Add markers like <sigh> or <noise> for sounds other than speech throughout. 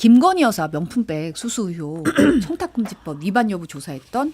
김건희 여사 명품백 수수 의혹 <clears throat> 청탁금지법 위반 여부 조사했던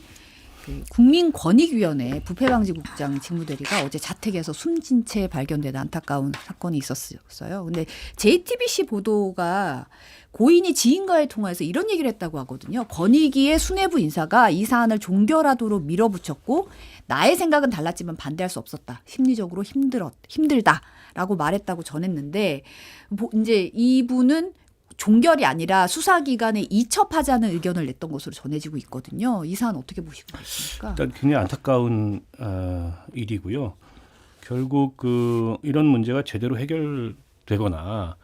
그 국민권익위원회 부패방지국장 직무대리가 어제 자택에서 숨진 채 발견된 안타까운 사건이 있었어요. 근데 JTBC 보도가 고인이 지인과의 통화에서 이런 얘기를 했다고 하거든요. 권익위의 수뇌부 인사가 이 사안을 종결하도록 밀어붙였고 나의 생각은 달랐지만 반대할 수 없었다. 심리적으로 힘들었 힘들다라고 말했다고 전했는데 뭐 이제 이분은 종결이 아니라 수사기관에 이첩하자는 의견을 냈던 것으로 전해지고 있거든요. 이 사안 어떻게 보시고 계십니까? 일단 굉장히 안타까운 어, 일이고요. 결국 그 이런 문제가 제대로 해결되거나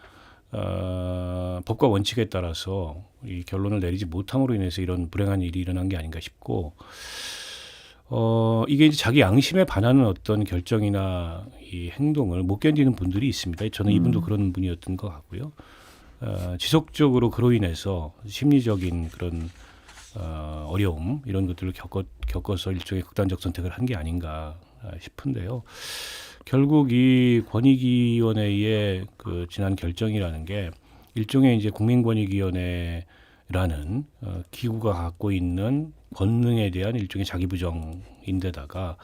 어, 법과 원칙에 따라서 이 결론을 내리지 못함으로 인해서 이런 불행한 일이 일어난 게 아닌가 싶고 어, 이게 이제 자기 양심에 반하는 어떤 결정이나 이 행동을 못 견디는 분들이 있습니다. 저는 이분도 그런 분이었던 것 같고요. 어, 지속적으로 그로 인해서 심리적인 그런 어, 어려움 이런 것들을 겪어, 겪어서 일종의 극단적 선택을 한 게 아닌가 아, 싶은데요. 결국 이 권익위원회의 그 지난 결정이라는 게 일종의 이제 국민권익위원회라는 어, 기구가 갖고 있는 권능에 대한 일종의 자기 부정인데다가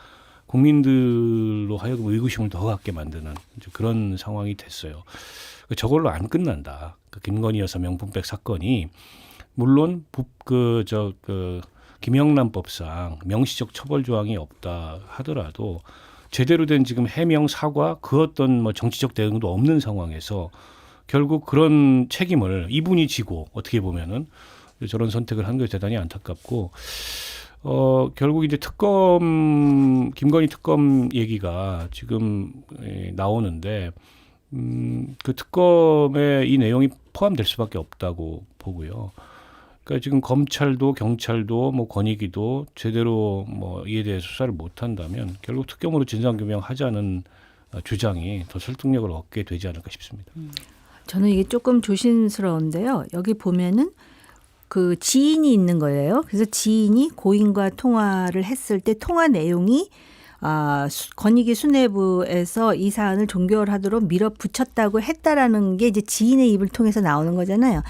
국민들로 하여금 의구심을 더 갖게 만드는 그런 상황이 됐어요. 그 저걸로 안 끝난다. 그 김건희 여사 명품백 사건이 물론 그저그 김영란 법상 명시적 처벌 조항이 없다 하더라도 제대로 된 지금 해명 사과 그 어떤 뭐 정치적 대응도 없는 상황에서 결국 그런 책임을 이분이 지고 어떻게 보면은 저런 선택을 한 게 대단히 안타깝고 어 결국 이제 특검 김건희 특검 얘기가 지금 에, 나오는데 음, 그 특검에 이 내용이 포함될 수밖에 없다고 보고요. 그러니까 지금 검찰도 경찰도 뭐 권익위도 제대로 뭐 이에 대해 수사를 못 한다면 결국 특검으로 진상 규명하자는 어, 주장이 더 설득력을 얻게 되지 않을까 싶습니다. 저는 이게 조금 조심스러운데요. 여기 보면은 그 지인이 있는 거예요. 그래서 지인이 고인과 통화를 했을 때 통화 내용이 아, 수- 권익위 수뇌부에서 이 사안을 종결하도록 밀어붙였다고 했다라는 게 이제 지인의 입을 통해서 나오는 거잖아요.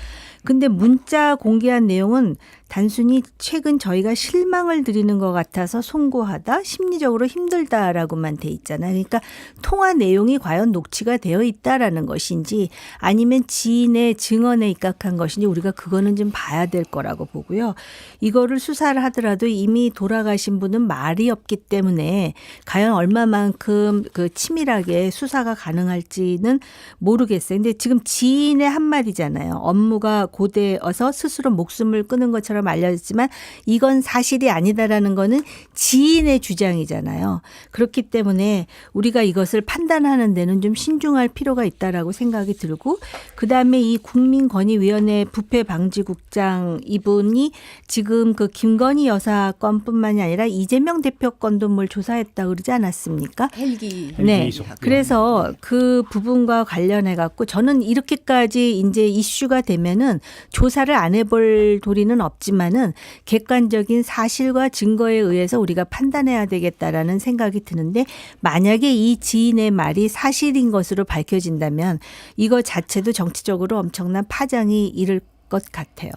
근데 문자 공개한 내용은 단순히 최근 저희가 실망을 드리는 것 같아서 송구하다, 심리적으로 힘들다라고만 돼 있잖아요. 그러니까 통화 내용이 과연 녹취가 되어 있다라는 것인지 아니면 지인의 증언에 입각한 것인지 우리가 그거는 좀 봐야 될 거라고 보고요. 이거를 수사를 하더라도 이미 돌아가신 분은 말이 없기 때문에 과연 얼마만큼 그 치밀하게 수사가 가능할지는 모르겠어요. 근데 지금 지인의 한마디잖아요. 업무가 고되어서 스스로 목숨을 끊은 것처럼 알려졌지만 이건 사실이 아니다라는 거는 지인의 주장이잖아요. 그렇기 때문에 우리가 이것을 판단하는 데는 좀 신중할 필요가 있다라고 생각이 들고 그다음에 이 국민권익위원회 부패 방지국장 이분이 지금 그 김건희 여사 건뿐만이 아니라 이재명 대표 건도 뭘 조사했다 그러지 않았습니까? 헬기 네. 그래서 그 부분과 관련해 갖고 저는 이렇게까지 이제 이슈가 되면은 조사를 안 해볼 도리는 없지 만은 객관적인 사실과 증거에 의해서 우리가 판단해야 되겠다라는 생각이 드는데 만약에 이 지인의 말이 사실인 것으로 밝혀진다면 이거 자체도 정치적으로 엄청난 파장이 일을 것 같아요.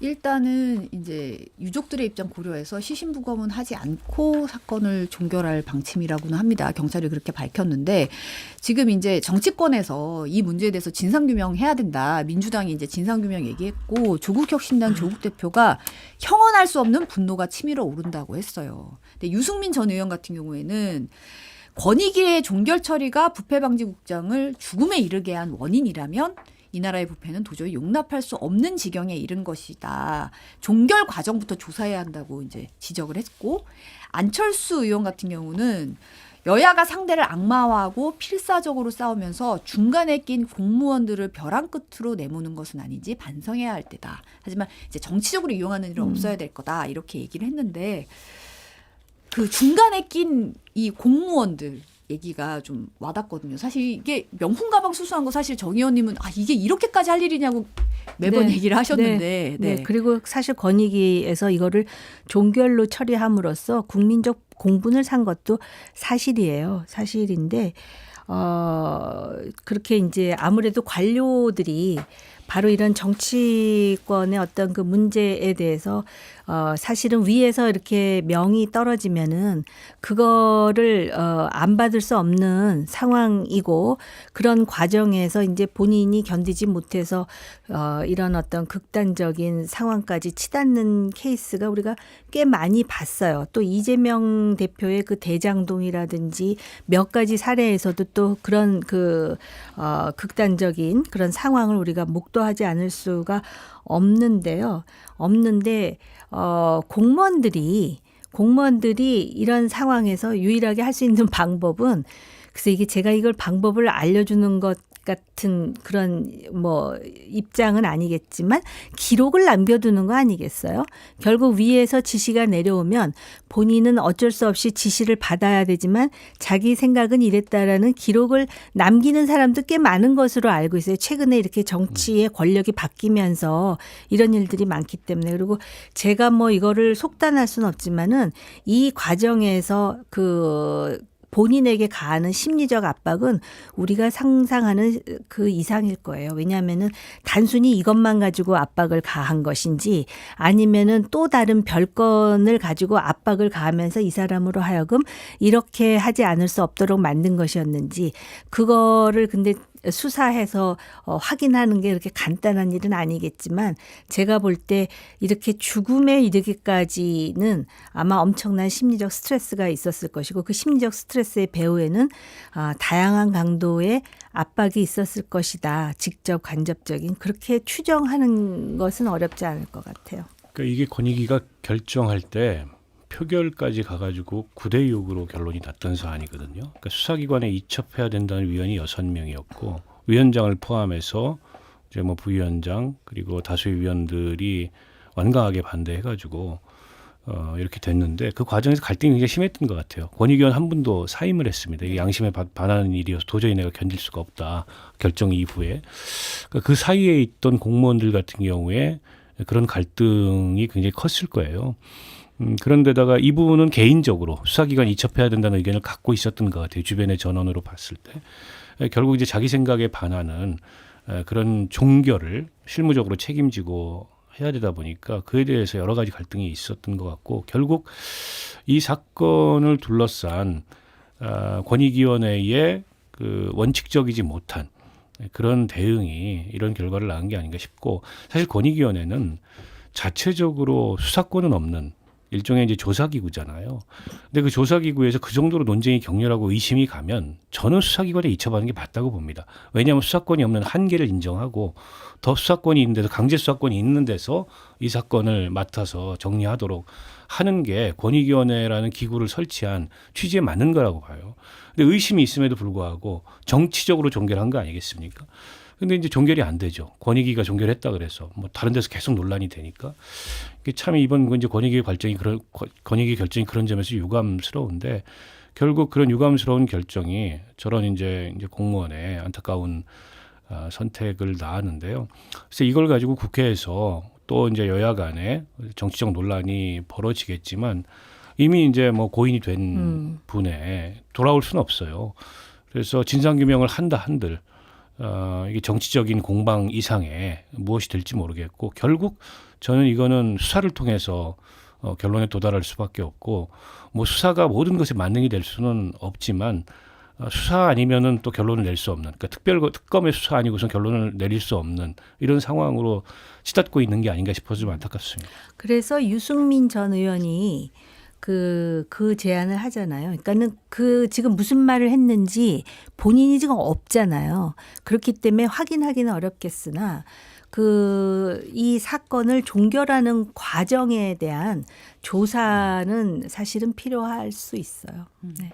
일단은 이제 유족들의 입장 고려해서 시신부검은 하지 않고 사건을 종결할 방침이라고는 합니다. 경찰이 그렇게 밝혔는데 지금 이제 정치권에서 이 문제에 대해서 진상규명해야 된다. 민주당이 이제 진상규명 얘기했고 조국 혁신당 조국 대표가 형언할 수 없는 분노가 치밀어 오른다고 했어요. 근데 유승민 전 의원 같은 경우에는 권익위의 종결 처리가 부패방지국장을 죽음에 이르게 한 원인이라면 이 나라의 부패는 도저히 용납할 수 없는 지경에 이른 것이다. 종결 과정부터 조사해야 한다고 이제 지적을 했고 안철수 의원 같은 경우는 여야가 상대를 악마화하고 필사적으로 싸우면서 중간에 낀 공무원들을 벼랑 끝으로 내모는 것은 아닌지 반성해야 할 때다. 하지만 이제 정치적으로 이용하는 일은 없어야 될 거다. 이렇게 얘기를 했는데 그 중간에 낀 이 공무원들 얘기가 좀 와닿거든요. 사실 이게 명품 가방 수수한 거 사실 정 의원님은 아 이게 이렇게까지 할 일이냐고 매번 네. 얘기를 하셨는데 네. 네. 그리고 사실 권익위에서 이거를 종결로 처리함으로써 국민적 공분을 산 것도 사실이에요. 사실인데 어 그렇게 이제 아무래도 관료들이 바로 이런 정치권의 어떤 그 문제에 대해서 어 사실은 위에서 이렇게 명이 떨어지면은 그거를 어안 받을 수 없는 상황이고 그런 과정에서 이제 본인이 견디지 못해서 어 이런 어떤 극단적인 상황까지 치닫는 케이스가 우리가 꽤 많이 봤어요. 또 이재명 대표의 그 대장동이라든지 몇 가지 사례에서도 또 그런 그 어, 극단적인 그런 상황을 우리가 목도 하지 않을 수가 없는데요. 없는데 어, 공무원들이 공무원들이 이런 상황에서 유일하게 할 수 있는 방법은 그래서 이게 제가 이걸 방법을 알려주는 것 같은 그런 뭐 입장은 아니겠지만 기록을 남겨두는 거 아니겠어요? 결국 위에서 지시가 내려오면 본인은 어쩔 수 없이 지시를 받아야 되지만 자기 생각은 이랬다라는 기록을 남기는 사람도 꽤 많은 것으로 알고 있어요. 최근에 이렇게 정치의 권력이 바뀌면서 이런 일들이 많기 때문에 그리고 제가 뭐 이거를 속단할 수는 없지만은 이 과정에서 그 본인에게 가하는 심리적 압박은 우리가 상상하는 그 이상일 거예요. 왜냐하면은 단순히 이것만 가지고 압박을 가한 것인지 아니면은 또 다른 별건을 가지고 압박을 가하면서 이 사람으로 하여금 이렇게 하지 않을 수 없도록 만든 것이었는지 그거를 근데 수사해서 어, 확인하는 게 이렇게 간단한 일은 아니겠지만 제가 볼 때 이렇게 죽음에 이르기까지는 아마 엄청난 심리적 스트레스가 있었을 것이고 그 심리적 스트레스의 배후에는 아, 다양한 강도의 압박이 있었을 것이다. 직접 간접적인 그렇게 추정하는 것은 어렵지 않을 것 같아요. 그러니까 이게 권익위가 결정할 때 표결까지 가가지고 9대 6으로 결론이 났던 사안이거든요. 그러니까 수사기관에 이첩해야 된다는 위원이 여섯 명이었고 위원장을 포함해서 이제 뭐 부위원장 그리고 다수의 위원들이 완강하게 반대해가지고 어, 이렇게 됐는데 그 과정에서 갈등이 굉장히 심했던 것 같아요. 권익위원 한 분도 사임을 했습니다. 이게 양심에 바- 반하는 일이어서 도저히 내가 견딜 수가 없다. 결정 이후에 그러니까 그 사이에 있던 공무원들 같은 경우에 그런 갈등이 굉장히 컸을 거예요. 음, 그런데다가 이 부분은 개인적으로 수사기관 이첩해야 된다는 의견을 갖고 있었던 것 같아요. 주변의 전원으로 봤을 때. 에, 결국 이제 자기 생각에 반하는 에, 그런 종결을 실무적으로 책임지고 해야 되다 보니까 그에 대해서 여러 가지 갈등이 있었던 것 같고 결국 이 사건을 둘러싼 아, 권익위원회의 그 원칙적이지 못한 그런 대응이 이런 결과를 낳은 게 아닌가 싶고 사실 권익위원회는 자체적으로 수사권은 없는 일종의 이제 조사기구잖아요. 근데 그 조사기구에서 그 정도로 논쟁이 격렬하고 의심이 가면 저는 수사기관에 이첩하는 게 맞다고 봅니다. 왜냐하면 수사권이 없는 한계를 인정하고 더 수사권이 있는 데서 강제 수사권이 있는 데서 이 사건을 맡아서 정리하도록 하는 게 권익위원회라는 기구를 설치한 취지에 맞는 거라고 봐요. 근데 의심이 있음에도 불구하고 정치적으로 종결한 거 아니겠습니까? 근데 이제 종결이 안 되죠. 권익위가 종결했다 그래서 뭐 다른 데서 계속 논란이 되니까 이게 참 이번 그 이제 권익위 결정이 그런 권익위 결정이 그런 점에서 유감스러운데 결국 그런 유감스러운 결정이 저런 이제 이제 공무원의 안타까운 아, 선택을 낳았는데요. 그래서 이걸 가지고 국회에서 또 이제 여야 간에 정치적 논란이 벌어지겠지만 이미 이제 뭐 고인이 된 음. 분에 돌아올 수는 없어요. 그래서 진상 규명을 한다 한들 어, 이게 정치적인 공방 이상의 무엇이 될지 모르겠고 결국 저는 이거는 수사를 통해서 어, 결론에 도달할 수밖에 없고 뭐 수사가 모든 것에 만능이 될 수는 없지만 어, 수사 아니면은 또 결론을 낼 수 없는 그러니까 특별 특검의 수사 아니고선 결론을 내릴 수 없는 이런 상황으로 치닫고 있는 게 아닌가 싶어서 좀 안타깝습니다. 그래서 유승민 전 의원이 그, 그 제안을 하잖아요. 그러니까는 그 지금 무슨 말을 했는지 본인이 지금 없잖아요. 그렇기 때문에 확인하기는 어렵겠으나 그 이 사건을 종결하는 과정에 대한 조사는 사실은 필요할 수 있어요. 네.